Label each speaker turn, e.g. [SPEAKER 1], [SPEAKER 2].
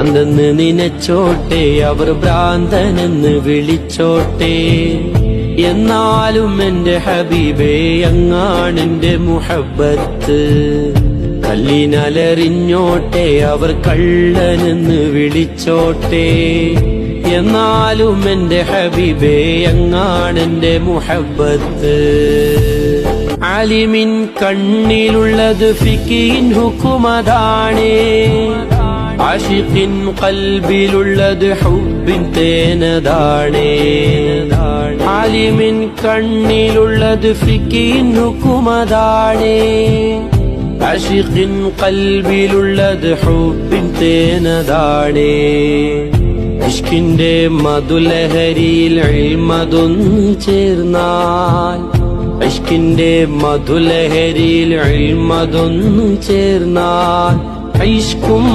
[SPEAKER 1] ഭ്രാന്തെന്ന് നിനച്ചോട്ടെ അവർ ഭ്രാന്തനെന്ന് വിളിച്ചോട്ടെ. എന്നാലും എന്റെ ഹബീബേ അങ്ങാണെന്റെ മുഹബത്ത് കല്ലിനലറിഞ്ഞോട്ടെ അവർ കള്ളനെന്ന് വിളിച്ചോട്ടെ. എന്നാലും എന്റെ ഹബീബേ അങ്ങാണെന്റെ മുഹബത്ത് അലിമിൻ കണ്ണിലുള്ളത് ഫിക്കിൻ ഹുക്കുമതാണേ. ആഷിഖിൻ കൽബിലുള്ളത് ഹുബിൻ തേനതാണേ. ആലിമിൻ കണ്ണിലുള്ളത് ഫിക്കിൻ ഹുക്കുമതാണേ. ആഷിഖിൻ കൽബിലുള്ളത് ഹുബിൻ തേനതാണേ. ഇഷ്കിന്റെ മധുലഹരിയിൽ ഇൽമതൊന്നു ചേർന്നാൽ. ഇഷ്കിന്റെ മധുലഹരിയിൽ ഇൽമതൊന്നു ചേർന്നാൽ. கைஷ்கும்